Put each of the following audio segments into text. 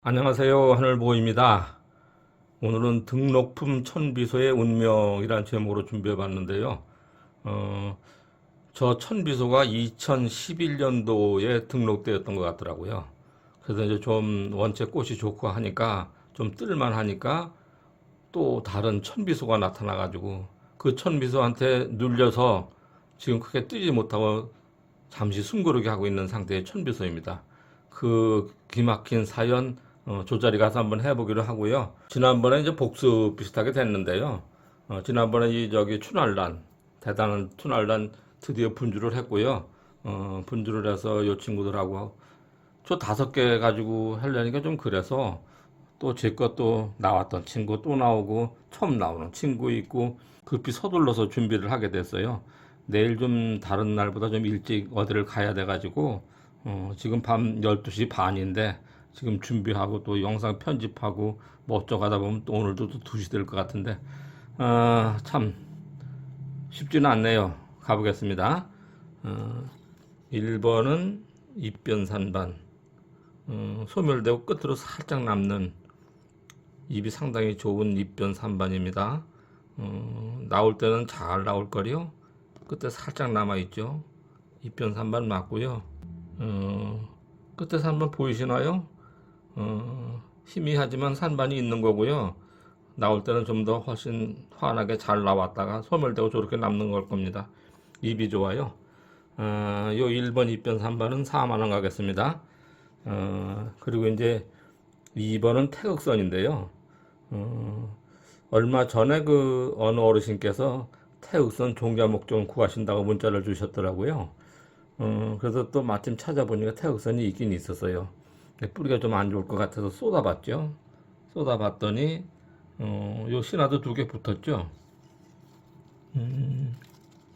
안녕하세요. 하늘보입니다. 오늘은 등록품 천비소의 운명이란 제목으로 준비해 봤는데요. 어, 저 천비소가 2011년도에 등록되었던 것 같더라고요. 그래서 이제 좀 원체 꽃이 좋고 하니까 좀 뜰만 하니까 또 다른 천비소가 나타나가지고 그 천비소한테 눌려서 지금 크게 뜨지 못하고 잠시 숨고르게 하고 있는 상태의 천비소입니다. 그 기막힌 사연 어, 조자리 가서 한번 해보기로 하고요. 지난번에 이제 복수 비슷하게 됐는데요. 어, 지난번에 이 저기 추날란 대단한 추날란 드디어 분주를 했고요. 어, 분주를 해서 요 친구들하고 저 다섯 개 가지고 하려니까 좀 그래서 또 제 것도 나왔던 친구 또 나오고 처음 나오는 친구 있고 급히 서둘러서 준비를 하게 됐어요. 내일 좀 다른 날보다 좀 일찍 어디를 가야 돼가지고 어, 지금 밤 12시 반인데 지금 준비하고 또 영상 편집하고 뭐 어쩌가다 보면 또 오늘도 또 2시 될 것 같은데 아, 참 쉽지는 않네요. 가보겠습니다. 어, 1번은 입변산반 어, 소멸되고 끝으로 살짝 남는 입이 상당히 좋은 입변산반입니다. 어, 나올 때는 잘 나올 거리요. 끝에 살짝 남아 있죠. 입변산반 맞고요. 어, 끝에 산반 보이시나요? 어, 희미하지만 산반이 있는 거고요. 나올 때는 좀 더 훨씬 환하게 잘 나왔다가 소멸되고 저렇게 남는 걸 겁니다. 입이 좋아요. 어, 요 1번 입변 3번은 4만원 가겠습니다. 어, 그리고 이제 2번은 태극선인데요. 어, 얼마 전에 그 어느 어르신께서 태극선 종자 목적을 구하신다고 문자를 주셨더라고요. 어, 그래서 또 마침 찾아보니까 태극선이 있긴 있었어요. 근데 뿌리가 좀 안 좋을 것 같아서 쏟아봤죠. 쏟아봤더니 어, 요 신화도 두 개 붙었죠. 음,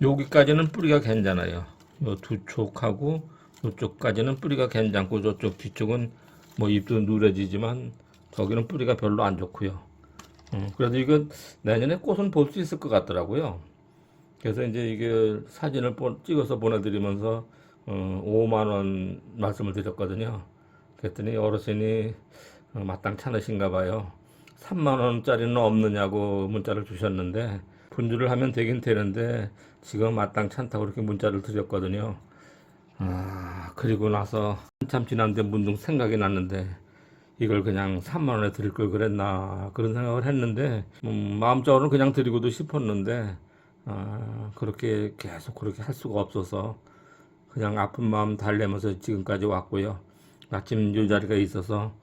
여기까지는 뿌리가 괜찮아요. 요두 촉하고 요쪽까지는 뿌리가 괜찮고 저쪽 뒤쪽은 뭐 잎도 누래지지만 저기는 뿌리가 별로 안 좋고요. 어, 그래도 이거 내년에 꽃은 볼 수 있을 것 같더라고요. 그래서 이제 이게 사진을 보- 찍어서 보내드리면서 어, 5만 원 말씀을 드렸거든요. 그랬더니 어르신이 어, 마땅치 않으신가 봐요. 3만 원짜리는 없느냐고 문자를 주셨는데 분주를 하면 되긴 되는데 지금 마땅치 않다고 그렇게 문자를 드렸거든요. 아 그리고 나서 한참 지났는데 문득 생각이 났는데 이걸 그냥 3만 원에 드릴 걸 그랬나 그런 생각을 했는데 음, 마음적으로는 그냥 드리고도 싶었는데 아, 그렇게 계속 그렇게 할 수가 없어서 그냥 아픈 마음 달래면서 지금까지 왔고요. 마침 이 자리가 있어서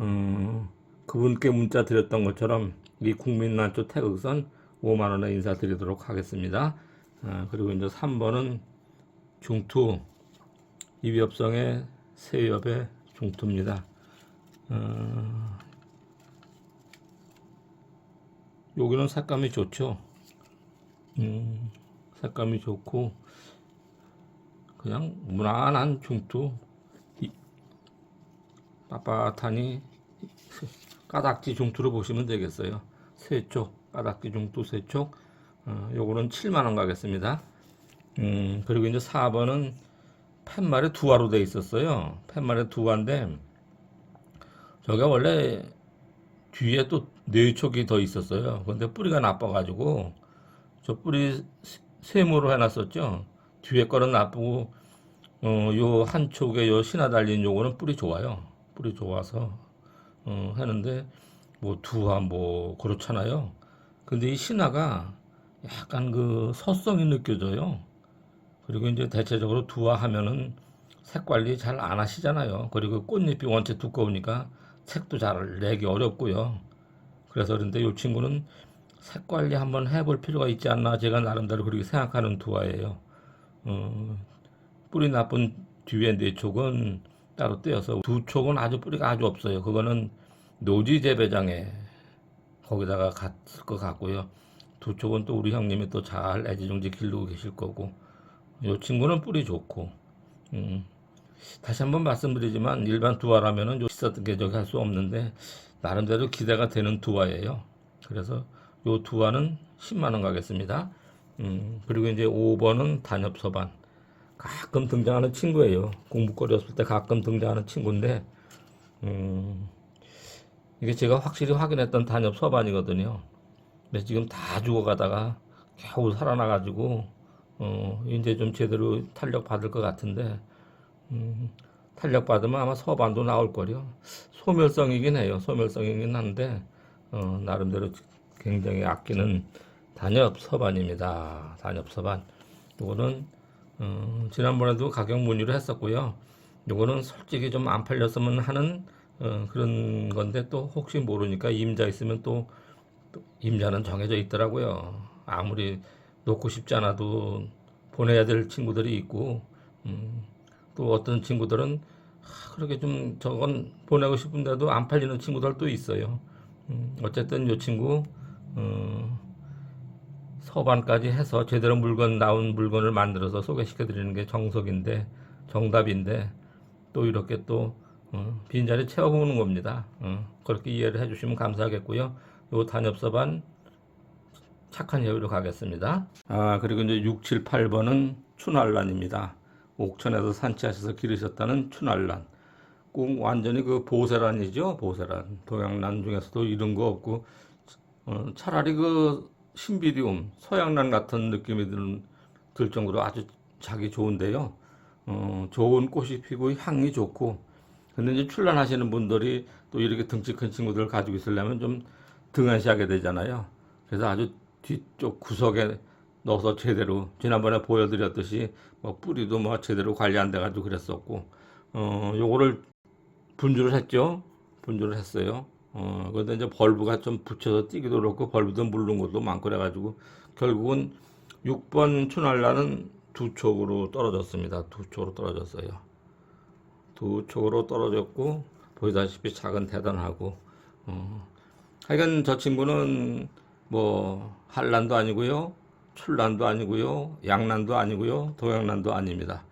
음, 그분께 문자 드렸던 것처럼 이 국민난초 태극선 5만 원에 인사드리도록 하겠습니다. 아, 그리고 이제 3번은 중투 이비엽성의 세엽의 중투입니다. 어, 여기는 색감이 좋죠. 음, 색감이 좋고 그냥 무난한 중투 이- 빳빳하니 까닥지 중투로 보시면 되겠어요. 세쪽 까닥지 중투 세쪽 어, 요거는 7만 원 가겠습니다. 음, 그리고 이제 4번은 팻말에 두화로 돼 있었어요. 팻말에 두화인데 저게 원래 뒤에 또 네촉이 더 있었어요. 근데 뿌리가 나빠가지고 저 뿌리 세- 세모로 해놨었죠. 뒤에 거는 나쁘고 어, 요 한쪽에 요 신화 달린 요거는 뿌리 좋아요. 뿌리 좋아서 어, 하는데 뭐 두화 뭐 그렇잖아요. 근데 이 신화가 약간 그 서성이 느껴져요. 그리고 이제 대체적으로 두화 하면은 색 관리 잘 안 하시잖아요. 그리고 꽃잎이 원체 두꺼우니까 색도 잘 내기 어렵고요. 그래서 그런데 이 친구는 색 관리 한번 해볼 필요가 있지 않나 제가 나름대로 그렇게 생각하는 두화예요. 어, 뿌리 나쁜 뒤에 네 촉은 따로 떼어서 두 촉은 아주 뿌리가 아주 없어요. 그거는 노지 재배장에 거기다가 갔을 것 같고요. 두 촉은 또 우리 형님이 또 잘 애지중지 기르고 계실 거고 이 친구는 뿌리 좋고 음, 다시 한번 말씀드리지만 일반 두화라면은 요 비쌌던 게 저기 할 수 없는데 나름대로 기대가 되는 두화예요. 그래서 요 두화는 10만 원 가겠습니다. 음, 그리고 이제 5번은 단엽 서반. 가끔 등장하는 친구예요. 공부거리 없을 때 가끔 등장하는 친구인데, 음, 이게 제가 확실히 확인했던 단엽 서반이거든요. 근데 지금 다 죽어가다가 겨우 살아나가지고 어 이제 좀 제대로 탄력 받을 것 같은데 음, 탄력 받으면 아마 서반도 나올 거요. 소멸성이긴 해요. 소멸성이긴 한데 어, 나름대로 굉장히 아끼는 단엽 서반입니다. 단엽 서반. 이거는 어, 지난번에도 가격 문의를 했었고요. 요거는 솔직히 좀 안 팔렸으면 하는 어, 그런 건데 또 혹시 모르니까 임자 있으면 또, 또 임자는 정해져 있더라고요. 아무리 놓고 싶지 않아도 보내야 될 친구들이 있고 음, 또 어떤 친구들은 아, 그렇게 좀 저건 보내고 싶은데도 안 팔리는 친구들도 있어요. 음, 어쨌든 요 친구 어, 서반까지 해서 제대로 물건 나온 물건을 만들어서 소개시켜 드리는 게 정석인데 정답인데 또 이렇게 또 어, 빈자리 채워보는 겁니다. 어, 그렇게 이해를 해주시면 감사하겠고요. 요 단엽서반 착한 여유로 가겠습니다. 아 그리고 이제 6, 7, 8번은 춘알란입니다. 옥천에서 산치하셔서 기르셨다는 춘알란. 꼭 완전히 그 보세란이죠. 보세란. 동양란 중에서도 이런 거 없고 어, 차라리 그 신비리움, 서양란 같은 느낌이 들, 들 정도로 아주 자기 좋은데요. 어, 좋은 꽃이 피고 향이 좋고 근데 이제 출란하시는 분들이 또 이렇게 덩치 큰 친구들 가지고 있으려면 좀 등한시하게 되잖아요. 그래서 아주 뒤쪽 구석에 넣어서 제대로 지난번에 보여드렸듯이 뭐 뿌리도 뭐 제대로 관리 안 돼가지고 그랬었고 어 요거를 분주를 했죠. 분주를 했어요. 어 근데 이제 벌브가 좀 붙여서 뛰기도 그렇고 벌브도 물른 것도 많고 그래가지고 결국은 6번 추날라는 두 촉으로 떨어졌습니다. 두 촉으로 떨어졌어요. 두 촉으로 떨어졌고 보시다시피 작은 대단하고 어, 하여간 저 친구는 뭐 한란도 아니고요 출란도 아니고요 양란도 아니고요 동양란도 아닙니다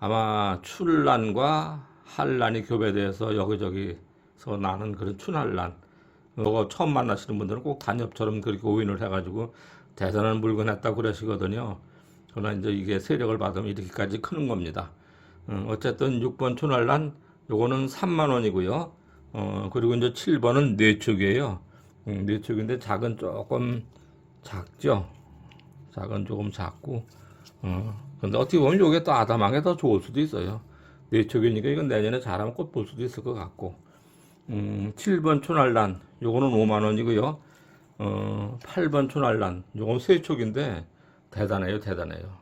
아마 출란과 한란이 교배돼서 여기저기 서 나는 그런 춘한란 이거 처음 만나시는 분들은 꼭 단엽처럼 그렇게 오인을 해가지고 대단한 물건 했다고 그러시거든요 그러나 이제 이게 세력을 받으면 이렇게까지 크는 겁니다 어, 어쨌든 6번 춘활란 요거는 3만 원이고요. 어, 그리고 이제 7번은 뇌축이에요. 음, 뇌축인데 작은 조금 작죠. 작은 조금 작고 어, 근데 어떻게 보면 요게 또 아담하게 더 좋을 수도 있어요. 뇌축이니까 이건 내년에 잘하면 꽃 볼 수도 있을 것 같고 음, 7번 춘활란 요거는 5만 원이고요. 어, 8번 춘활란 요건 세촉인데 대단해요, 대단해요.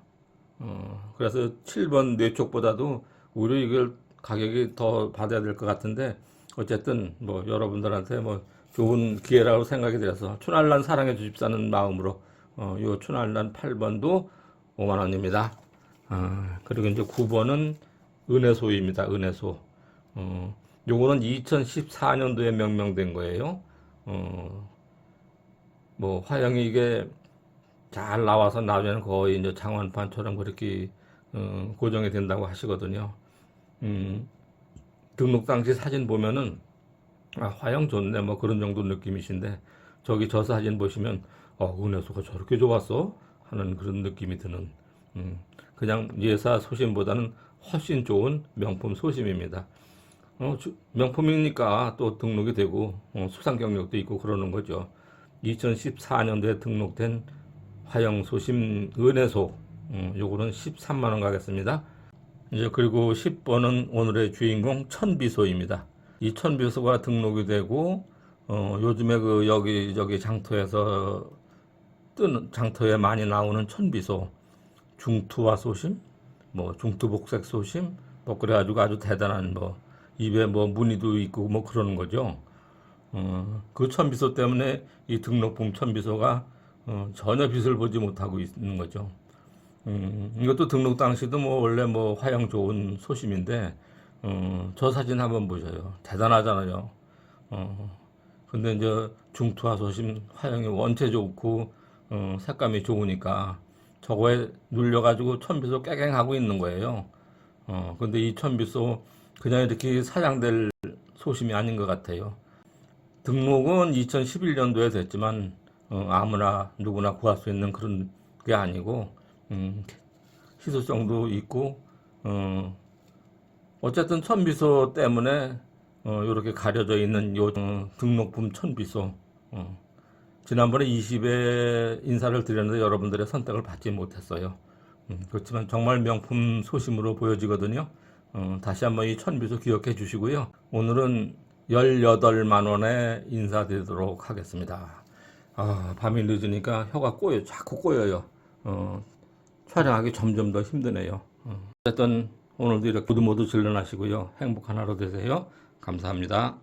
어, 그래서 7번 뇌쪽보다도 오히려 이걸 가격이 더 받아야 될 것 같은데 어쨌든 뭐 여러분들한테 뭐 좋은 기회라고 생각이 들어서 춘알란 사랑해 주십사는 마음으로 어, 요 춘알란 8번도 5만 원입니다. 아, 그리고 이제 9번은 은혜소입니다. 은혜소. 어, 요거는 2014년도에 명명된 거예요. 어, 뭐 화영이 이게 잘 나와서 나중에는 거의 이제 장원판처럼 그렇게 어, 고정이 된다고 하시거든요. 음, 등록 당시 사진 보면은 아, 화형 좋네 뭐 그런 정도 느낌이신데 저기 저 사진 보시면 어, 은혜수가 저렇게 좋았어 하는 그런 느낌이 드는 음, 그냥 예사 소심보다는 훨씬 좋은 명품 소심입니다. 어, 주, 명품이니까 또 등록이 되고 어, 수상 경력도 있고 그러는 거죠. 2014년도에 등록된 화영소심 은혜소 음, 요거는 13만 원 가겠습니다. 이제 그리고 10번은 오늘의 주인공 천비소입니다. 이 천비소가 등록이 되고 어, 요즘에 그 여기 저기 장터에서 뜨는 장터에 많이 나오는 천비소 중투화 소심 뭐 중투복색 소심 뭐 그래가지고 아주 대단한 뭐 입에 뭐 무늬도 있고 뭐 그러는 거죠. 어, 그 천비소 때문에 이 등록품 천비소가 어, 전혀 빛을 보지 못하고 있는 거죠. 음, 이것도 등록 당시도 뭐 원래 뭐 화형 좋은 소심인데 어, 저 사진 한번 보셔요. 대단하잖아요. 어, 근데 이제 중투화 소심 화형이 원체 좋고 어, 색감이 좋으니까 저거에 눌려가지고 천비소 깨갱하고 있는 거예요. 어, 근데 이 천비소 그냥 이렇게 사장될 소심이 아닌 것 같아요. 등록은 2011년도에 됐지만 어, 아무나 누구나 구할 수 있는 그런 게 아니고 음, 희소성도 있고 어, 어쨌든 천비소 때문에 어, 이렇게 가려져 있는 요 어, 등록품 천비소. 어. 지난번에 20회 인사를 드렸는데 여러분들의 선택을 받지 못했어요. 음, 그렇지만 정말 명품 소심으로 보여지거든요. 어, 다시 한번 이 천비소 기억해 주시고요. 오늘은 18만 원에 인사드리도록 하겠습니다. 아, 밤이 늦으니까 혀가 꼬여, 자꾸 꼬여요. 어, 촬영하기 점점 더 힘드네요. 어. 어쨌든 오늘도 이렇게 모두 모두 질러나시고요. 행복한 하루 되세요. 감사합니다.